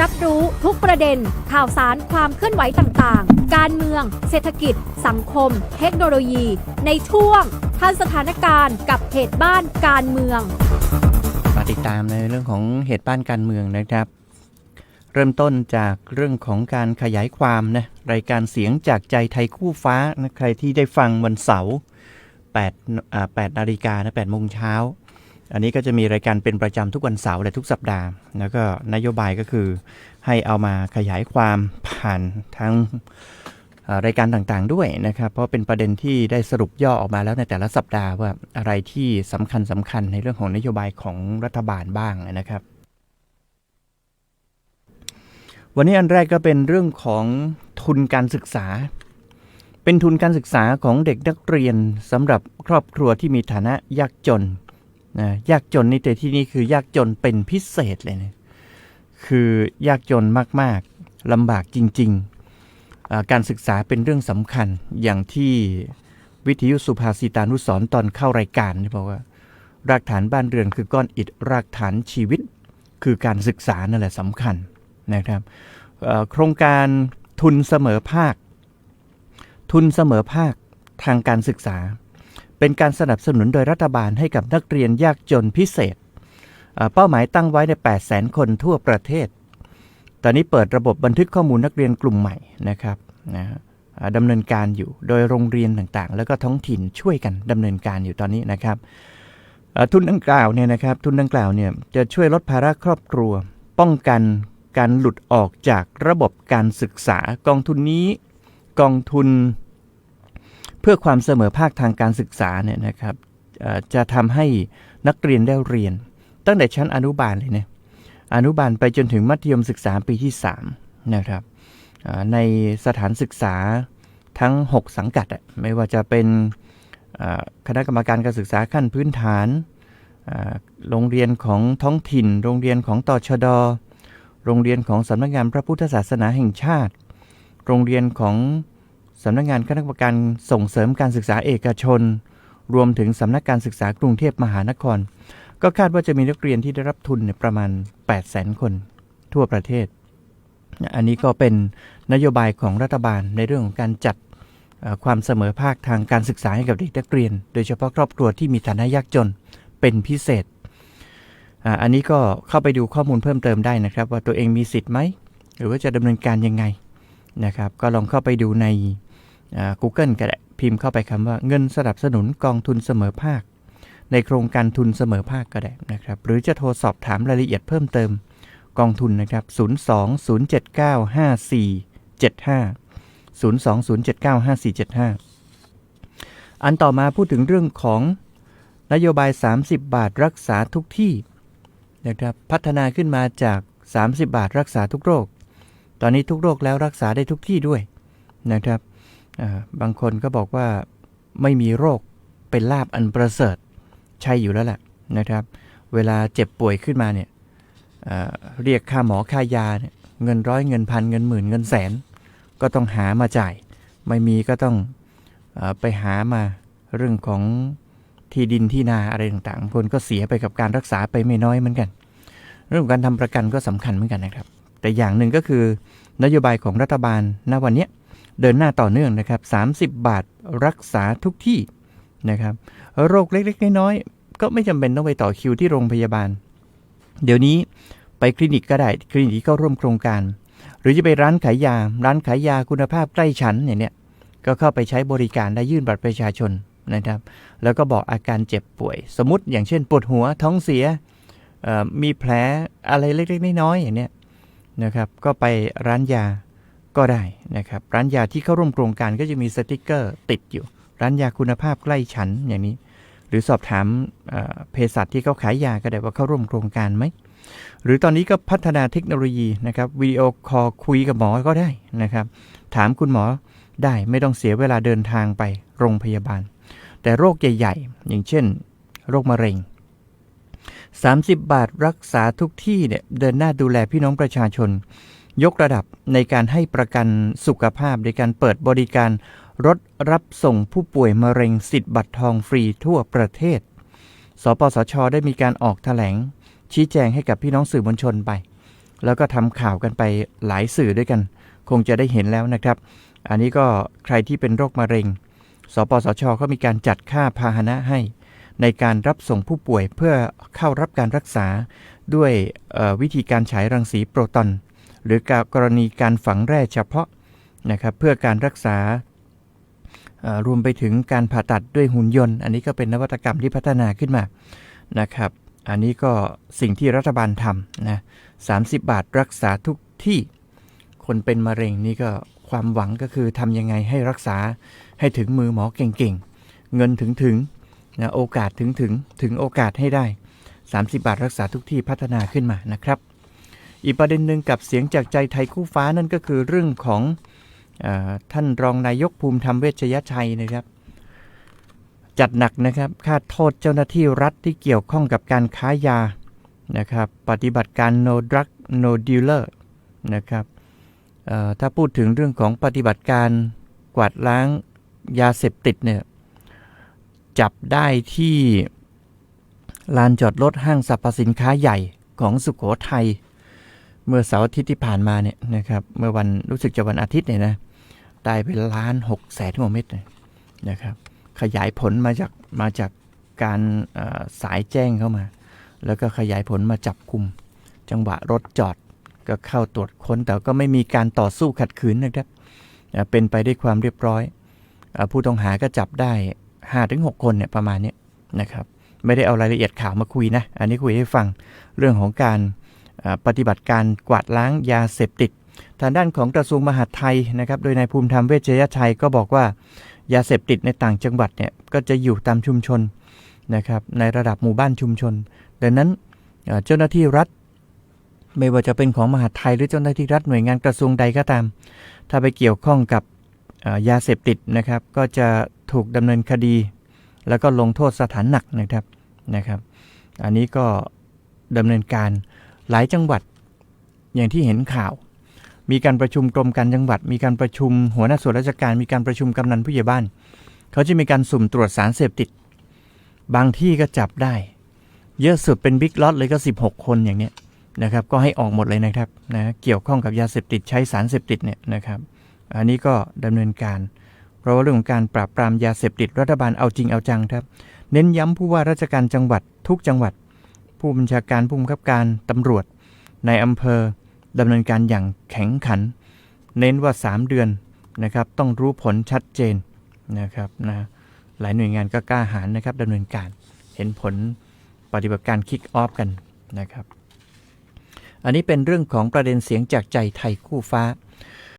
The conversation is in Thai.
รับรู้ทุกประเด็น ข่าวสารความเคลื่อนไหวต่างๆ การเมือง เศรษฐกิจ สังคม เทคโนโลยี ในช่วงทันสถานการณ์กับเหตุบ้านการเมือง มาติดตามในเรื่องของเหตุบ้านการเมืองนะครับ เริ่มต้นจากเรื่องของการขยายความนะรายการเสียงจากใจไทยคู่ฟ้านะใครที่ได้ฟังวันเสาร์8อ่า8นาฬิกานะ8โมงเช้า อันนี้ก็จะมีรายการเป็นประจำทุกวันเสาร์และทุกสัปดาห์ แล้วก็นโยบายก็คือให้เอามาขยายความผ่านทั้งรายการต่างๆด้วยนะครับ เพราะเป็นประเด็นที่ได้สรุปย่อออกมาแล้วในแต่ละสัปดาห์ว่าอะไรที่สำคัญสำคัญในเรื่องของนโยบายของรัฐบาลบ้างนะครับ วันนี้อันแรกก็เป็นเรื่องของทุนการศึกษา เป็นทุนการศึกษาของเด็กนักเรียนสำหรับครอบครัวที่มีฐานะยากจน นะยากจนในแต่ที่นี่คือยากจนเป็นพิเศษเลยนะคือยากจนมากๆลำบากจริงๆ การศึกษาเป็นเรื่องสำคัญอย่างที่วิทยุสุภาษิตานุสรตอนเข้ารายการที่บอกว่า รากฐานบ้านเรือนคือก้อนอิฐรากฐานชีวิต คือการศึกษานั่นแหละสำคัญนะครับโครงการทุนเสมอภาค ทุนเสมอภาคทางการศึกษา เป็นการสนับสนุนโดยรัฐบาลให้กับนักเรียนยากจนพิเศษ เป้าหมายตั้งไว้ใน 8 0 0 0 0 0คนทั่วประเทศ ตอนนี้เปิดระบบบันทึกข้อมูลนักเรียนกลุ่มใหม่นะครับนะดำเนินการอยู่โดยโรงเรียนต่างๆ แล้วก็ท้องถิ่นช่วยกันดำเนินการอยู่ตอนนี้นะครับทุนดังกล่าวเนี่ยนะครับทุนดังกล่าวเนี่ยจะช่วยลดภาระครอบครัว ป้องกันการหลุดออกจากระบบการศึกษากองทุนนี้ กองทุน เพื่อความเสมอภาคทางการศึกษาเนี่ยนะครับจะทำให้นักเรียนได้เรียน ตั้งแต่ชั้นอนุบาลเลยเนะอนุบาลไปจนถึงมัธยมศึกษาปีที่3นะครับในสถานศึกษาทั้ง 6 สังกัดอะไม่ว่าจะเป็นคณะกรรมการการศึกษาขั้นพื้นฐาน โรงเรียนของท้องถิ่น โรงเรียนของตชด โรงเรียนของสำนักงานพระพุทธศาสนาแห่งชาติ โรงเรียนของ สำนักงานคณะกรรมการส่งเสริมการศึกษาเอกชน รวมถึงสำนักการศึกษากรุงเทพมหานคร ก็คาดว่าจะมีนักเรียนที่ได้รับทุนเนี่ยประมาณ 8 0 0 0 0 0 คน ทั่วประเทศ อันนี้ก็เป็นนโยบายของรัฐบาลในเรื่องของการจัดความเสมอภาคทางการศึกษาให้กับเด็กนักเรียน โดยเฉพาะครอบครัวที่มีฐานะยากจนเป็นพิเศษ อันนี้ก็เข้าไปดูข้อมูลเพิ่มเติมได้นะครับ ว่าตัวเองมีสิทธิ์ไหม หรือว่าจะดำเนินการยังไงนะครับ ก็ลองเข้าไปดูใน Google ก็ได้พิมพ์เข้าไปคำว่าเงินสนับสนุนกองทุนเสมอภาค ในโครงการทุนเสมอภาคก็ได้นะครับ หรือจะโทรสอบถามรายละเอียดเพิ่มเติมกองทุนนะครับ 02-079-5475 02-079-5475 อันต่อมาพูดถึงเรื่องของนโยบาย 30 บาทรักษาทุกที่นะครับพัฒนาขึ้นมาจาก 30 บาทรักษาทุกโรค ตอนนี้ทุกโรคแล้วรักษาได้ทุกที่ด้วยนะครับ บางคนก็บอกว่าไม่มีโรคเป็นลาบอันประเสริฐใช่อยู่แล้วแหละนะครับ เวลาเจ็บป่วยขึ้นมาเนี่ยเเรียกค่าหมอค่ายาเยเงินร้อยเงินพันเงินหมื่นเงินแสน ก็ต้องหามาจ่าย ไม่มีก็ต้องอไปหามาเรื่องของที่ดินที่นาอะไรต่างๆ คนก็เสียไปกับการรักษาไปไม่น้อยเหมือนกัน เรื่องของการทำประกันก็สำคัญเหมือนกันนะครับ แต่อย่างหนึ่งก็คือนโยบายของรัฐบาลณวันนี้ เดินหน้าต่อเนื่องนะครับ 30 บาทรักษาทุกที่นะครับ โรคเล็กๆ น้อยๆก็ไม่จำเป็นต้องไปต่อคิวที่โรงพยาบาล เดี๋ยวนี้ไปคลินิกก็ได้คลินิกที่เข้าร่วมโครงการ หรือจะไปร้านขายยา ร้านขายยาคุณภาพใกล้ฉันอย่างเนี้ยก็เข้าไปใช้บริการได้ยื่นบัตรประชาชนนะครับ แล้วก็บอกอาการเจ็บป่วย สมมติอย่างเช่นปวดหัวท้องเสียมีแผลอะไรเล็กๆน้อยๆอย่างเนี้ยนะครับ ก็ไปร้านยา ก็ได้นะครับ ร้านยาที่เข้าร่วมโครงการก็จะมีสติกเกอร์ติดอยู่ ร้านยาคุณภาพใกล้ฉันอย่างนี้ หรือสอบถามเภสัชที่เขาขายยาก็ได้ว่าเข้าร่วมโครงการไหมหรือตอนนี้ก็พัฒนาเทคโนโลยีนะครับวิดีโอคอลคุยกับหมอก็ได้นะครับ ถามคุณหมอได้ไม่ต้องเสียเวลาเดินทางไปโรงพยาบาล แต่โรคใหญ่ ๆ อย่างเช่น โรคมะเร็ง 30 บาทรักษาทุกที่เนี่ยเดินหน้าดูแลพี่น้องประชาชน ยกระดับในการให้ประกันสุขภาพในการเปิดบริการ รถรับส่งผู้ป่วยมะเร็งสิทธิ์บัตรทองฟรีทั่วประเทศ สปสช ได้มีการออกแถลง ชี้แจงให้กับพี่น้องสื่อมวลชนไป แล้วก็ทำข่าวกันไปหลายสื่อด้วยกัน คงจะได้เห็นแล้วนะครับ อันนี้ก็ใครที่เป็นโรคมะเร็ง สปสช ก็มีการจัดค่าพาหนะให้ ในการรับส่งผู้ป่วยเพื่อเข้ารับการรักษาด้วยวิธีการฉายรังสีโปรตอน หรือกรณีการฝังแร่เฉพาะนะครับเพื่อการรักษารวมไปถึงการผ่าตัดด้วยหุ่นยนต์ อันนี้ก็เป็นนวัตกรรมที่พัฒนาขึ้นมานะครับ อันนี้ก็สิ่งที่รัฐบาลทำนะ30บาทรักษาทุกที่ คนเป็นมะเร็งนี่ก็ความหวังก็คือทำยังไงให้รักษาให้ถึงมือหมอเก่งๆ เงินถึงถึงนะโอกาสถึงถึงถึงโอกาสให้ได้ 30 บาทรักษาทุกที่พัฒนาขึ้นมานะครับ อีกประเด็นหนึ่งกับเสียงจากใจไทยคู่ฟ้านั่นก็คือเรื่องของอท่านรองนายกภูมิธรรมเวชยชัยนะครับ จัดหนักนะครับคาดโทษเจ้าหน้าที่รัฐที่เกี่ยวข้องกับการค้ายานะครับ ปฏิบัติการ no drug no dealer นะครับถ้าพูดถึงเรื่องของปฏิบัติการกวาดล้างยาเสพติดเนี่ยจับได้ที่ลานจอดรถห้างสรรพสินค้าใหญ่ของสุขโขทัย เมื่อเสาร์อาทิตย์ที่ผ่านมาเนี่ยนะครับ เมื่อวันรู้สึกจะวันอาทิตย์เนี่ยนะได้ไปล้านหกแสนกว่าเม็ดเลยนะครับ ขยายผลมาจากมาจากการสายแจ้งเข้ามา แล้วก็ขยายผลมาจับกลุ่ม จังหวะรถจอดก็เข้าตรวจค้น แต่ก็ไม่มีการต่อสู้ขัดขืนนะครับ เป็นไปด้วยความเรียบร้อยอผู้ต้องหาก็จับได้5-6คนเนี่ยประมาณนี้นะครับ ไม่ได้เอารายละเอียดข่าวมาคุยนะ อันนี้คุยให้ฟังเรื่องของการ ปฏิบัติการกวาดล้างยาเสพติด ทางด้านของกระทรวงมหาดไทยนะครับ โดยนายภูมิธรรมเวชยชัยก็บอกว่ายาเสพติดในต่างจังหวัดเนี่ยก็จะอยู่ตามชุมชนนะครับในระดับหมู่บ้านชุมชน ดังนั้นเจ้าหน้าที่รัฐ ไม่ว่าจะเป็นของมหาดไทยหรือเจ้าหน้าที่รัฐหน่วยงานกระทรวงใดก็ตาม ถ้าไปเกี่ยวข้องกับยาเสพติดนะครับ ก็จะถูกดำเนินคดี แล้วก็ลงโทษสถานหนักนะครับนะครับ อันนี้ก็ดำเนินการ หลายจังหวัด อย่างที่เห็นข่าว มีการประชุมกรมการจังหวัด มีการประชุมหัวหน้าส่วนราชการ มีการประชุมกำนันผู้ใหญ่บ้าน เขาจะมีการสุ่มตรวจสารเสพติด บางที่ก็จับได้ เยอะสุดเป็นบิ๊กล็อตเลยก็ 16 คนอย่างเนี้ยนะครับ ก็ให้ออกหมดเลยนะครับนะเกี่ยวข้องกับยาเสพติดใช้สารเสพติดเนี่ยนะครับ อันนี้ก็ดำเนินการ เพราะว่าเรื่องของการปราบปรามยาเสพติดรัฐบาลเอาจริงเอาจังครับ เน้นย้ำผู้ว่าราชการจังหวัดทุกจังหวัด ผู้บัญชาการผู้บังคับการตำรวจ ในอำเภอดำเนินการอย่างแข็งขัน เน้นว่า 3 เดือนนะครับต้องรู้ผลชัดเจนนะครับนะหลายหน่วยงานก็กล้าหาญนะครับดำเนินการเห็นผลปฏิบัติการคิกออฟกันนะครับ อันนี้เป็นเรื่องของประเด็นเสียงจากใจไทยคู่ฟ้า